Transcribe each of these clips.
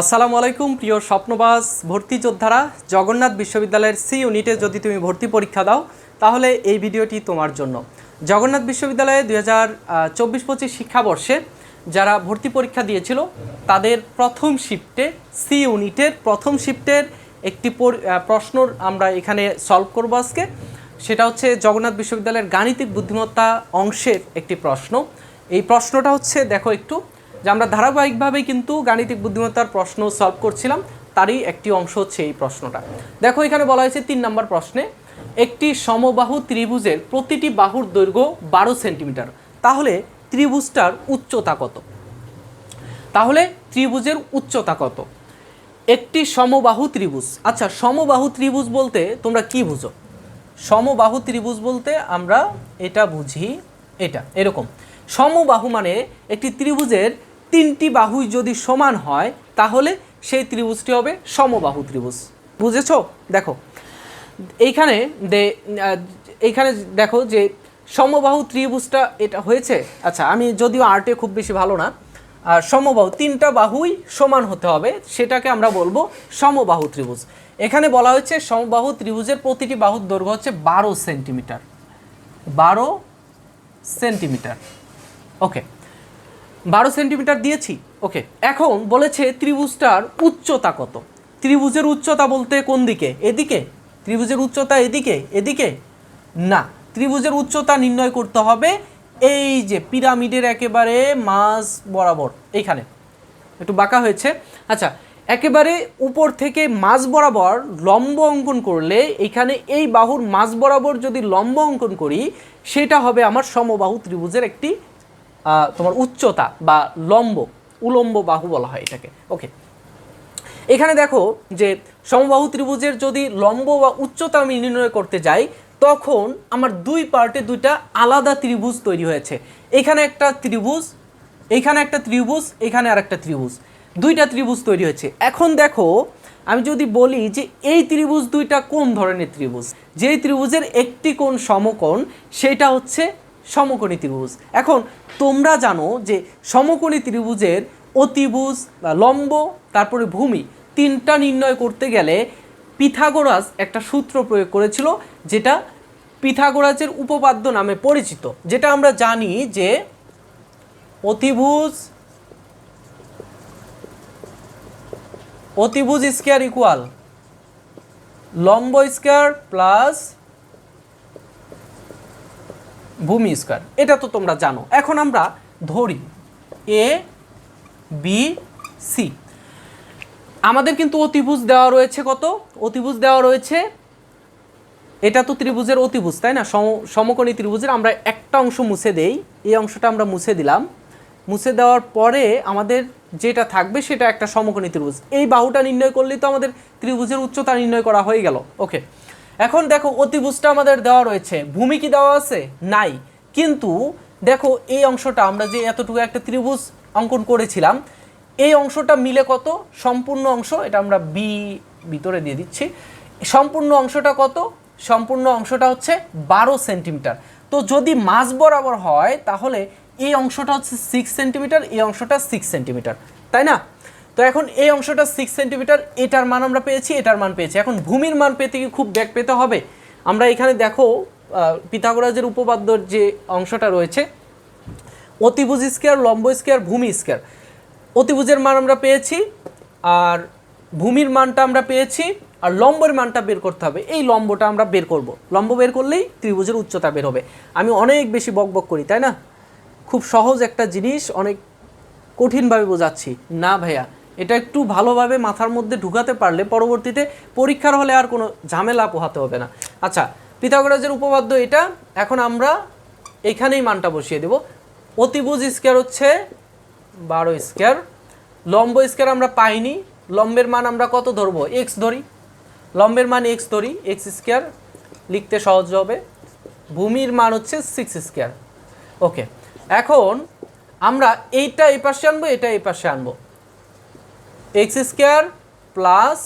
আসসালামু আলাইকুম প্রিয় স্বপ্নবাস ভর্তি যোদ্ধারা। জগন্নাথ বিশ্ববিদ্যালয়ের সি ইউনিটে যদি তুমি ভর্তি পরীক্ষা দাও তাহলে এই ভিডিওটি তোমার জন্য। জগন্নাথ বিশ্ববিদ্যালয়ে দুই হাজার চব্বিশ পঁচিশ শিক্ষাবর্ষে যারা ভর্তি পরীক্ষা দিয়েছিল তাদের প্রথম শিফটে সি ইউনিটের প্রথম শিফটের একটি পর- আহ, প্রশ্ন আমরা এখানে সলভ করব আজকে। সেটা হচ্ছে জগন্নাথ বিশ্ববিদ্যালয়ের গাণিতিক বুদ্ধিমত্তা অংশের একটি প্রশ্ন। এই প্রশ্নটা হচ্ছে দেখো একটু। যে আমরা ধারাবাহিকভাবেই কিন্তু গাণিতিক বুদ্ধিমত্তার প্রশ্ন সলভ করছিলাম, তারই একটি অংশ হচ্ছে এই প্রশ্নটা। দেখো, এখানে বলা হয়েছে তিন নম্বর প্রশ্নে, একটি সমবাহু ত্রিভুজের প্রতিটি বাহুর দৈর্ঘ্য বারো সেন্টিমিটার। তাহলে ত্রিভুজটার উচ্চতা কত? তাহলে ত্রিভুজের উচ্চতা কত? একটি সমবাহু ত্রিভুজ। আচ্ছা সমবাহু ত্রিভুজ বলতে তোমরা কি বুঝো? সমবাহু ত্রিভুজ বলতে আমরা এটা বুঝি এটা, এরকম। সমবাহু মানে একটি ত্রিভুজের তিনটি যদি সমান হয়, তাহলে সেই ত্রিভুজটি হবে সমবাহু ত্রিভুজ। বুঝেছ? দেখো, এইখানে দে এইখানে দেখো যে সমবাহু ত্রিভুজটা এটা হয়েছে। আচ্ছা আমি যদিও আর্টে খুব বেশি ভালো না, আর সমবাহু তিনটা বাহুই সমান হতে হবে, সেটাকে আমরা বলব সমবাহু ত্রিভুজ। এখানে বলা হয়েছে সমবাহু ত্রিভুজের প্রতিটি বাহুর দৈর্ঘ্য হচ্ছে বারো সেন্টিমিটার। বারো সেন্টিমিটার। ওকে বারো সেন্টিমিটার দিয়েছি। ওকে, এখন বলেছে ত্রিভুজটার উচ্চতা কত? ত্রিভুজের উচ্চতা বলতে কোন দিকে? এদিকে? ত্রিভুজের উচ্চতা এদিকে? এদিকে? না, ত্রিভুজের উচ্চতা নির্ণয় করতে হবে এই যে পিরামিডের একেবারে মাঝ বরাবর, এইখানে। একটু বাঁকা হয়েছে। আচ্ছা একেবারে উপর থেকে মাঝ বরাবর লম্ব অঙ্কন করলে এখানে এই বাহুর মাঝ বরাবর যদি লম্ব অঙ্কন করি, সেটা হবে আমার সমবাহু ত্রিভুজের একটি তোমার উচ্চতা বা লম্ব, উলম্ব বাহু বলা হয় এটাকে। ওকে এখানে দেখো যে সমবাহু ত্রিভুজের যদি লম্ব বা উচ্চতা আমি নির্ণয় করতে যাই, তখন আমার দুই পার্টে দুইটা আলাদা ত্রিভুজ তৈরি হয়েছে। এখানে একটা ত্রিভুজ, এখানে একটা ত্রিভুজ, এখানে আর একটা ত্রিভুজ। দুইটা ত্রিভুজ তৈরি হয়েছে। এখন দেখো, আমি যদি বলি যে এই ত্রিভুজ দুইটা কোন ধরনের ত্রিভুজ? যেই ত্রিভুজের একটি কোণ সমকোণ, সেটা হচ্ছে সমকোণী ত্রিভুজ। এখন তোমরা জানো যে সমকোণী ত্রিভুজের অতিভুজ বা লম্ব, তারপরে ভূমি, তিনটা নির্ণয় করতে গেলে পিথাগোরাস একটা সূত্র প্রয়োগ করেছিল যেটা পিথাগোরাসের উপপাদ্য নামে পরিচিত, যেটা আমরা জানি যে অতিভুজ অতিভুজ স্কোয়ার ইকুয়াল লম্ব স্কোয়ার প্লাস ভূমি স্কোয়ার। এটা তো তোমরা জানো। এখন আমরা ধরি এ বি সি আমাদের কিন্তু অতিভুজ দেওয়া রয়েছে কত? অতিভুজ দেওয়া রয়েছে, এটা তো ত্রিভুজের অতিভুজ, তাই না? সম- সমকোণী ত্রিভুজের আমরা একটা অংশ মুছে দেই। এই অংশটা আমরা মুছে দিলাম। মুছে দেওয়ার পরে আমাদের যেটা থাকবে সেটা একটা সমকোণী ত্রিভুজ। এই বাহুটা নির্ণয় করলেই তো আমাদের ত্রিভুজের উচ্চতা নির্ণয় করা হয়ে গেল। ওকে এখন দেখো অতিভুজটা আমাদের দেওয়া রয়েছে। ভূমি কি দেওয়া আছে? নাই। কিন্তু দেখো এই অংশটা আমরা যে এতটুকু একটা ত্রিভুজ অঙ্কন করেছিলাম, এই অংশটা মিলে কত? সম্পূর্ণ অংশ, এটা আমরা বি ভিতরে দিয়ে দিচ্ছি। সম্পূর্ণ অংশটা কত? সম্পূর্ণ অংশটা হচ্ছে বারো সেন্টিমিটার। তো যদি মাঝ বরাবর হয়, তাহলে এই অংশটা হচ্ছে সিক্স সেন্টিমিটার এই অংশটা সিক্স সেন্টিমিটার তাই না? তো এখন এই অংশটা সিক্স সেন্টিমিটার এটার মান আমরা পেয়েছি এটার মান পেয়েছি। এখন ভূমির মান পেতে কি খুব ব্যাগ পেতে হবে? আমরা এখানে দেখো আহ, পিথাগোরাসের উপপাদ্যর যে অংশটা রয়েছে অতিভুজ স্কোয়ার লম্ব স্কোয়ার ভূমি স্কোয়ার অতিভুজের মান আমরা পেয়েছি আর ভূমির মানটা আমরা পেয়েছি আর লম্বের মানটা বের করতে হবে। এই লম্বটা আমরা বের করব। লম্ব বের করলেই ত্রিভুজের উচ্চতা বের হবে। আমি অনেক বেশি বকবক করি তাই না? খুব সহজ একটা জিনিস অনেক কঠিনভাবে বোঝাচ্ছি। না ভাইয়া এটা একটু ভালোভাবে মাথার মধ্যে ঢুকাতে পারলে পরবর্তীতে পরীক্ষার হলে আর কোনো ঝামেলা পোহাতে হবে না। আচ্ছা পিথাগোরাসের উপপাদ্য এটা। এখন আমরা এখানেই মানটা বসিয়ে দেব। অতিভুজ স্কোয়ার হচ্ছে বারো স্কোয়ার। লম্ব স্কোয়ার আমরা পাইনি। লম্বের মান আমরা কত ধরবো? এক্স ধরি। লম্বের মান এক্স ধরি এক্স স্কোয়ার। লিখতে সহজ হবে। ভূমির মান হচ্ছে সিক্স স্কোয়ার। ওকে, এখন আমরা এইটা এই পাশে আনব, এটা এই পাশে আনব। X square plus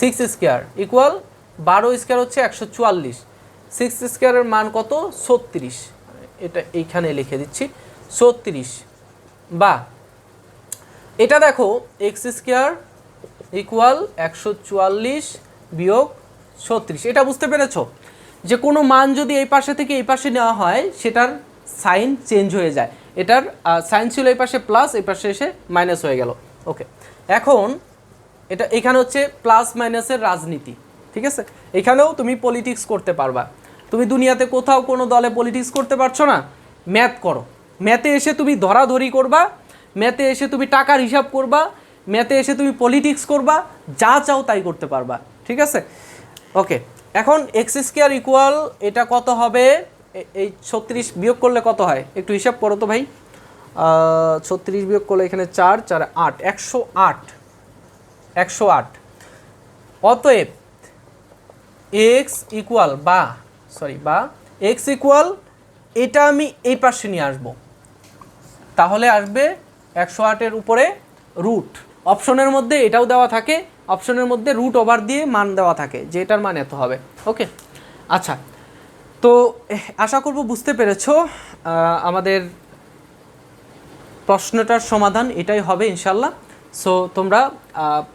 six square equal বারো স্কোয়ার হচ্ছে একশো চুয়াল্লিশ। সিক্স স্কোয়ারের মান কত? ছত্রিশ। এটা এইখানে লিখে দিচ্ছি, ছত্রিশ। বা এটা দেখো এক্স স্কোয়ার ইকুয়াল একশো চুয়াল্লিশ বিয়োগ ছত্রিশ। এটা বুঝতে পেরেছ? যে কোনো মান যদি এই পাশে থেকে এই পাশে নেওয়া হয়, সেটার সাইন চেঞ্জ হয়ে যায়। এটার সাইন ছিল এই পাশে প্লাস এই পাশে এসে মাইনাস হয়ে গেল। ওকে এখন এটা, এখানে হচ্ছে প্লাস মাইনাসের রাজনীতি, ঠিক আছে? এখানেও তুমি পলিটিক্স করতে পারবা। তুমি দুনিয়াতে কোথাও কোনো দলে পলিটিক্স করতে পারছ না ম্যাথ করো। ম্যাথে এসে তুমি ধরাধরি করবা ম্যাথে এসে তুমি টাকার হিসাব করবা ম্যাথে এসে তুমি পলিটিক্স করবা, যা চাও তাই করতে পারবা, ঠিক আছে? ওকে এখন এক্স স্কোয়ার ইকুয়াল এটা কত হবে? এই ছত্রিশ বিয়োগ করলে কত হয়? একটু হিসাব করো তো ভাই। ছত্রিশ বিয়োগ করলে এখানে চার চার আট, একশো আট একশো আট। অতএব এক্স ইকুয়াল বা সরি বা এক্স ইকুয়াল এটা আমি এই পাশে নিয়ে আসব। তাহলে আসবে একশো আটের উপরে রুট অপশনের মধ্যে এটাও দেওয়া থাকে, অপশনের মধ্যে রুট ওভার দিয়ে মান দেওয়া থাকে, যে এটার মান এত হবে। ওকে আচ্ছা তো আশা করব বুঝতে পেরেছ আমাদের প্রশ্নটার সমাধান এটাই হবে ইনশাল্লাহ। সো তোমরা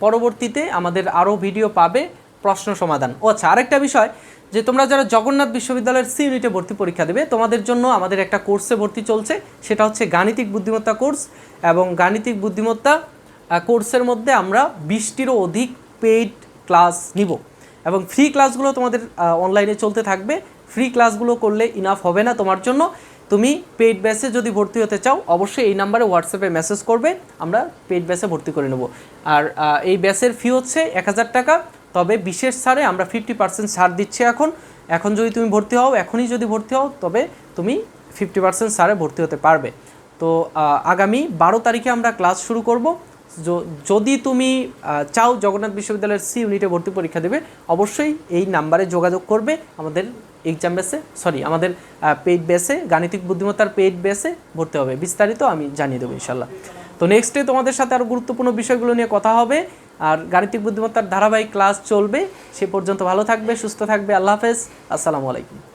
পরবর্তীতে আমাদের আরও ভিডিও পাবে প্রশ্ন সমাধান। ও আচ্ছা আরেকটা বিষয়, যে তোমরা যারা জগন্নাথ বিশ্ববিদ্যালয়ের সি ইউনিটে ভর্তি পরীক্ষা দেবে, তোমাদের জন্য আমাদের একটা কোর্সে ভর্তি চলছে, সেটা হচ্ছে গাণিতিক বুদ্ধিমত্তা কোর্স এবং গাণিতিক বুদ্ধিমত্তা কোর্সের মধ্যে আমরা বিশটিরও অধিক পেইড ক্লাস নিব। এবং ফ্রি ক্লাসগুলো তোমাদের অনলাইনে চলতে থাকবে ফ্রি ক্লাসগুলো করলে ইনাফ হবে না তোমার জন্য। তুমি পেইড ব্যাচে যদি ভর্তি হতে চাও, অবশ্যই এই নাম্বারে হোয়াটসঅ্যাপে মেসেজ করবে, আমরা পেইড ব্যাচে ভর্তি করে নেব। আর এই ব্যাচের ফি হচ্ছে এক হাজার টাকা, তবে বিশেষ ছাড়ে আমরা ফিফটি পার্সেন্ট ছাড় দিচ্ছি এখন। এখন যদি তুমি ভর্তি হও, এখনই যদি ভর্তি হও, তবে তুমি ফিফটি পার্সেন্ট ছাড়ে ভর্তি হতে পারবে। তো আগামী বারো তারিখে আমরা ক্লাস শুরু করব। যদি তুমি চাও জগন্নাথ বিশ্ববিদ্যালয়ের সি ইউনিটে ভর্তি পরীক্ষা দেবে, অবশ্যই এই নাম্বারে যোগাযোগ করবে আমাদের এক্সাম বেসে সরি আমাদের পেইড বেসে গাণিতিক বুদ্ধিমত্তার পেইড বেসে ভর্তি হবে। বিস্তারিত আমি জানিয়ে দেবো ইনশাল্লাহ তো নেক্সটে তোমাদের সাথে আরও গুরুত্বপূর্ণ বিষয়গুলো নিয়ে কথা হবে। আর গাণিতিক বুদ্ধিমত্তার ধারাবাহিক ক্লাস চলবে। সে পর্যন্ত ভালো থাকবে, সুস্থ থাকবে। আল্লাহ হাফেজ। আসসালামু আলাইকুম।